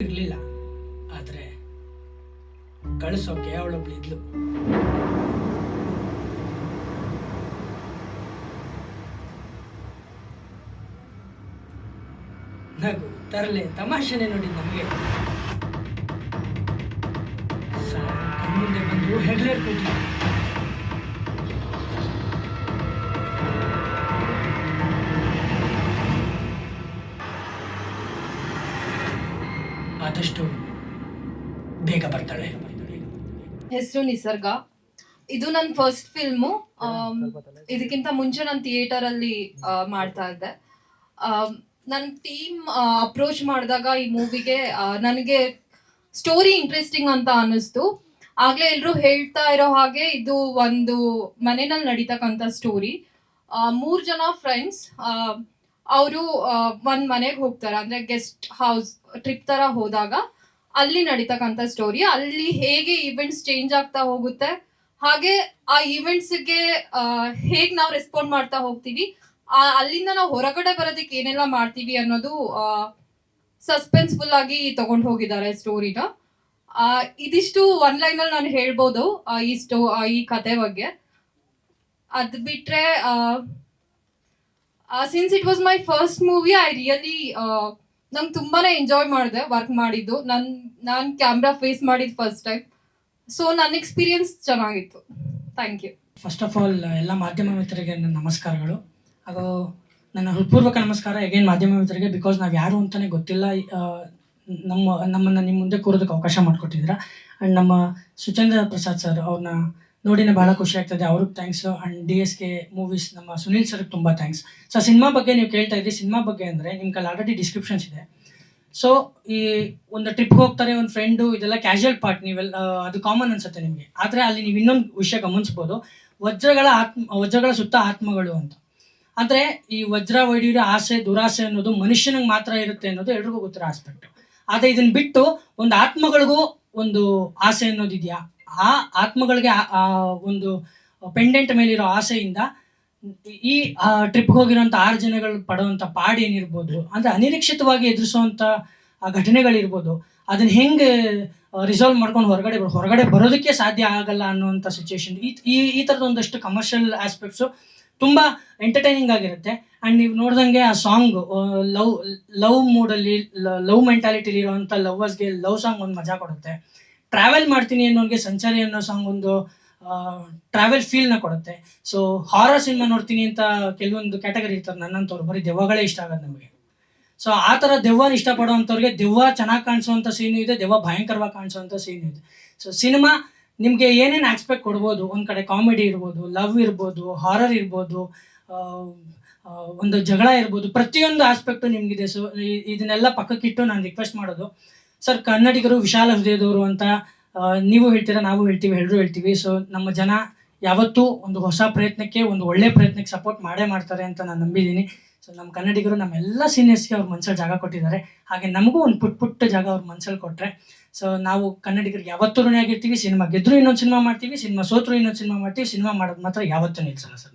ಇರಲಿಲ್ಲ. ಆದರೆ ಕಳಿಸೋಕೆ ಅವಳೊಬ್ಳಿದ್ಲು ನಗು ತರಲೆ ತಮಾಷೆನೆ ನೋಡಿ ನಮಗೆ. ಮುಂದೆ ಬಂದು ಹೆಗ್ಲೇರ್ ಆದಷ್ಟು ಬೇಗ ಬರ್ತಾಳೆ. ಹೆಸರು ನಿಸರ್ಗ. ಇದು ನನ್ನ ಫಸ್ಟ್ ಫಿಲ್ಮು ಇದಕ್ಕಿಂತ ಮುಂಚೆ ನಾನು ಥಿಯೇಟರ್ ಅಲ್ಲಿ ಮಾಡ್ತಾ ಇದ್ದೆ. ನನ್ನ ಟೀಮ್ ಅಪ್ರೋಚ್ ಮಾಡಿದಾಗ ಈ ಮೂವಿಗೆ ನನಗೆ ಸ್ಟೋರಿ ಇಂಟ್ರೆಸ್ಟಿಂಗ್ ಅಂತ ಅನ್ನಿಸ್ತು. ಆಗ್ಲೇ ಎಲ್ಲರೂ ಹೇಳ್ತಾ ಇರೋ ಹಾಗೆ ಇದು ಒಂದು ಮನೆಯಲ್ಲಿ ನಡೀತಕ್ಕಂಥ ಸ್ಟೋರಿ ಮೂರು ಜನ ಫ್ರೆಂಡ್ಸ್ ಅವರು ಒಂದ್ ಮನೆಗೆ ಹೋಗ್ತಾರೆ. ಅಂದ್ರೆ ಗೆಸ್ಟ್ ಹೌಸ್ ಟ್ರಿಪ್ ತರ ಹೋದಾಗ ಅಲ್ಲಿ ನಡೀತಕ್ಕಂಥ ಸ್ಟೋರಿ ಅಲ್ಲಿ ಹೇಗೆ ಈವೆಂಟ್ಸ್ ಚೇಂಜ್ ಆಗ್ತಾ ಹೋಗುತ್ತೆ, ಹಾಗೆ ಆ ಈವೆಂಟ್ಸ್ಗೆ ಹೇಗೆ ನಾವು ರೆಸ್ಪಾಂಡ್ ಮಾಡ್ತಾ ಹೋಗ್ತೀವಿ ಅಲ್ಲಿಂದ ನಾವು ಹೊರಗಡೆ ಬರೋದಕ್ಕೆ ಏನೆಲ್ಲ ಮಾಡ್ತೀವಿ ಅನ್ನೋದು ಸಸ್ಪೆನ್ಸ್ಫುಲ್ ಆಗಿ ತಗೊಂಡು ಹೋಗಿದ್ದಾರೆ ಸ್ಟೋರಿನ ಇದಿಷ್ಟು ಒನ್ ಲೈನ್ ಅಲ್ಲಿ ನಾನು ಹೇಳ್ಬೋದು ಈ ಸ್ಟೋ ಈ ಕತೆ ಬಗ್ಗೆ. ಅದ್ ಬಿಟ್ರೆ since it was my first movie I really ನಂಗೆ ತುಂಬಾನೇ ಎಂಜಾಯ್ ಮಾಡಿದೆ ವರ್ಕ್ ಮಾಡಿದ್ದು. ನನ್, ನಾನು ಕ್ಯಾಮ್ರಾ ಫೇಸ್ ಮಾಡಿದ್ದು ಫಸ್ಟ್ ಟೈಮ್ ಸೊ ನನ್ನ ಎಕ್ಸ್ಪೀರಿಯನ್ಸ್ ಚೆನ್ನಾಗಿತ್ತು. Thank you first of all ಎಲ್ಲ ಮಾಧ್ಯಮ ಮಿತ್ರರಿಗೆ ನನ್ನ ನಮಸ್ಕಾರಗಳು. ಹಾಗೂ ನನ್ನ ಹೃತ್ಪೂರ್ವಕ ನಮಸ್ಕಾರ ಎಗೇನ್ ಮಾಧ್ಯಮ ಮಿತ್ರರಿಗೆ ಬಿಕಾಸ್ ನಾವು ಯಾರು ಅಂತಲೇ ಗೊತ್ತಿಲ್ಲ ನಮ್ಮ, ನಮ್ಮನ್ನು ನಿಮ್ಮ ಮುಂದೆ ಕೂರೋದಕ್ಕೆ ಅವಕಾಶ ಮಾಡಿಕೊಟ್ಟಿದ್ದೀರಾ. ಆ್ಯಂಡ್ ನಮ್ಮ ಸುಚೇಂದ್ರ ಪ್ರಸಾದ್ ಸರ್ ಅವ್ರನ್ನ ನೋಡಿನೇ ಭಾಳ ಖುಷಿ ಆಗ್ತದೆ. ಅವ್ರಿಗೆ thanks and D S K movies ನಮ್ಮ ಸುನೀಲ್ ಸರ್ಗೆ ತುಂಬ ಥ್ಯಾಂಕ್ಸ್ ಸೊ ಸಿನಿಮಾ ಬಗ್ಗೆ ನೀವು ಕೇಳ್ತಾ ಇದ್ರಿ, ಸಿನಿಮಾ ಬಗ್ಗೆ ಅಂದರೆ ನಿಮ್ಮ ಕಲ್ಲಿ ಆಲ್ರೆಡಿ ಡಿಸ್ಕ್ರಿಪ್ಷನ್ಸ್ ಇದೆ. ಸೊ ಈ ಒಂದು ಟ್ರಿಪ್ಗೆ ಹೋಗ್ತಾರೆ, ಒಂದು ಫ್ರೆಂಡು ಇದೆಲ್ಲ ಕ್ಯಾಶುಯಲ್ ಪಾರ್ಟ್ ನೀವೆಲ್ಲ ಅದು ಕಾಮನ್ ಅನ್ಸುತ್ತೆ ನಿಮಗೆ. ಆದರೆ ಅಲ್ಲಿ ನೀವು ಇನ್ನೊಂದು ವಿಷಯ ಗಮನಿಸ್ಬೋದು. ವಜ್ರಗಳ ಆತ್ಮ, ವಜ್ರಗಳ ಸುತ್ತ ಆತ್ಮಗಳು ಅಂತ. ಅಂದರೆ ಈ ವಜ್ರ ಒಡಿಯೋ ಆಸೆ, ದುರಾಸೆ ಅನ್ನೋದು ಮನುಷ್ಯನಿಗೆ ಮಾತ್ರ ಇರುತ್ತೆ ಅನ್ನೋದು ಎಲ್ರಿಗೂ ಗೊತ್ತಿರೋ ಆಸ್ಪೆಕ್ಟ್ ಆದರೆ ಇದನ್ನು ಬಿಟ್ಟು ಒಂದು ಆತ್ಮಗಳಿಗೂ ಒಂದು ಆಸೆ ಅನ್ನೋದಿದೆಯಾ ಆ ಆತ್ಮಗಳಿಗೆ ಆ- ಒಂದು ಪೆಂಡೆಂಟ್ ಮೇಲಿರೋ ಆಸೆಯಿಂದ ಈ ಟ್ರಿಪ್ಗೆ ಹೋಗಿರೋಂಥ ಆರು ಜನಗಳು ಪಡುವಂಥ ಪಾಡ್ ಏನಿರ್ಬೋದು, ಅಂದರೆ ಅನಿರೀಕ್ಷಿತವಾಗಿ ಎದುರಿಸುವಂಥ ಆ ಘಟನೆಗಳಿರ್ಬೋದು, ಅದನ್ನ ಹೆಂಗೆ ರಿಸಾಲ್ವ್ ಮಾಡ್ಕೊಂಡು ಹೊರಗಡೆ ಹೊರಗಡೆ ಬರೋದಕ್ಕೆ ಸಾಧ್ಯ ಆಗಲ್ಲ ಅನ್ನುವಂಥ ಸಿಚುವೇಶನ್ ಈ, ಈ- ಥರದ ಒಂದಷ್ಟು ಕಮರ್ಷಿಯಲ್ ಆಸ್ಪೆಕ್ಟ್ಸು ತುಂಬ ಎಂಟರ್ಟೈನಿಂಗ್ ಆಗಿರುತ್ತೆ. ಆ್ಯಂಡ್ ನೀವು ನೋಡ್ದಂಗೆ ಆ ಸಾಂಗ್ ಲವ್ ಲವ್ ಮೂಡಲ್ಲಿ ಲವ್ ಮೆಂಟಾಲಿಟಿಲಿ ಇರುವಂಥ ಲವ್ವರ್ಸ್ಗೆ ಲವ್ ಸಾಂಗ್ ಒಂದು ಮಜಾ ಕೊಡುತ್ತೆ. ಟ್ರಾವೆಲ್ ಮಾಡ್ತೀನಿ ಅನ್ನೋರಿಗೆ ಸಂಚಾರಿ ಅನ್ನೋ ಸಾಂಗ್ ಒಂದು ಟ್ರಾವೆಲ್ ಫೀಲ್ನ ಕೊಡುತ್ತೆ. ಸೊ ಹಾರರ್ ಸಿನಿಮಾ ನೋಡ್ತೀನಿ ಅಂತ ಕೆಲವೊಂದು ಕ್ಯಾಟಗರಿ ಇರ್ತಾರೆ. ನನ್ನಂಥವ್ರು ಬರೀ ದೆವ್ವಗಳೇ ಇಷ್ಟ ಆಗೋದು ನಮಗೆ. ಸೊ ಆ ಥರ ದೆವ್ವನ ಇಷ್ಟಪಡುವಂಥವ್ರಿಗೆ ದೆವ್ವ ಚೆನ್ನಾಗಿ ಕಾಣಿಸುವಂಥ ಸೀನು ಇದೆ, ದೆವ್ವ ಭಯಂಕರವಾಗಿ ಕಾಣಿಸುವಂಥ ಸೀನು ಇದೆ. ಸೊ ಸಿನಿಮಾ ನಿಮಗೆ ಏನೇನು ಆಕ್ಸ್ಪೆಕ್ಟ್ ಕೊಡ್ಬೋದು? ಒಂದು ಕಡೆ ಕಾಮಿಡಿ ಇರ್ಬೋದು ಲವ್ ಇರ್ಬೋದು ಹಾರರ್ ಇರ್ಬೋದು ಒಂದು ಜಗಳ ಇರ್ಬೋದು, ಪ್ರತಿಯೊಂದು ಆಸ್ಪೆಕ್ಟು ನಿಮಗಿದೆ. ಸೊ ಇದನ್ನೆಲ್ಲ ಪಕ್ಕಕ್ಕಿಟ್ಟು ನಾನು ರಿಕ್ವೆಸ್ಟ್ ಮಾಡೋದು. ಸರ್, ಕನ್ನಡಿಗರು ವಿಶಾಲ ಹೃದಯದವರು ಅಂತ ನೀವು ಹೇಳ್ತೀರಾ, ನಾವು ಹೇಳ್ತೀವಿ ಎಲ್ಲರೂ ಹೇಳ್ತೀವಿ. ಸೊ ನಮ್ಮ ಜನ ಯಾವತ್ತೂ ಒಂದು ಹೊಸ ಪ್ರಯತ್ನಕ್ಕೆ, ಒಂದು ಒಳ್ಳೆ ಪ್ರಯತ್ನಕ್ಕೆ ಸಪೋರ್ಟ್ ಮಾಡೇ ಮಾಡ್ತಾರೆ ಅಂತ ನಾನು ನಂಬಿದ್ದೀನಿ. ಸೊ ನಮ್ಮ ಕನ್ನಡಿಗರು ನಮ್ಮೆಲ್ಲ ಸೀನಿಯರ್ಸ್ಗೆ ಅವ್ರ ಮನ್ಸಲ್ಲಿ ಜಾಗ ಕೊಟ್ಟಿದ್ದಾರೆ. ಹಾಗೆ ನಮಗೂ ಒಂದು ಪುಟ್ ಪುಟ್ಟ ಜಾಗ ಅವ್ರ ಮನ್ಸಲ್ಲಿ ಕೊಟ್ಟರೆ ಸೊ ನಾವು ಕನ್ನಡಿಗರು ಯಾವತ್ತೂ ಋಣಿಯಾಗಿರ್ತೀವಿ ಸಿನಿಮಾ ಗೆದ್ರು ಇನ್ನೊಂದು ಸಿನಿಮಾ ಮಾಡ್ತೀವಿ, ಸಿನಿಮಾ ಸೋತ್ರು ಇನ್ನೊಂದು ಸಿನಿಮಾ ಮಾಡ್ತೀವಿ, ಸಿನಿಮಾ ಮಾಡೋದು ಮಾತ್ರ ಯಾವತ್ತೂ ನಿಲ್ಸಲ್ಲ ಸರ್